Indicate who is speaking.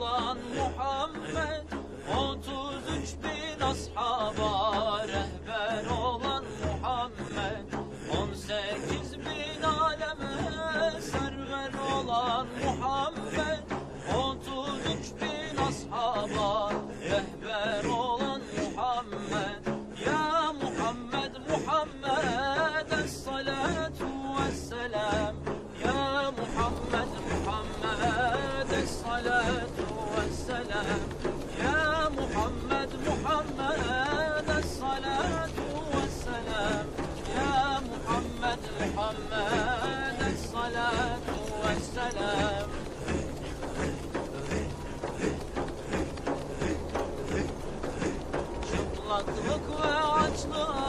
Speaker 1: olan Muhammed 33 bin ashaba. Çıplaklık ve açlığa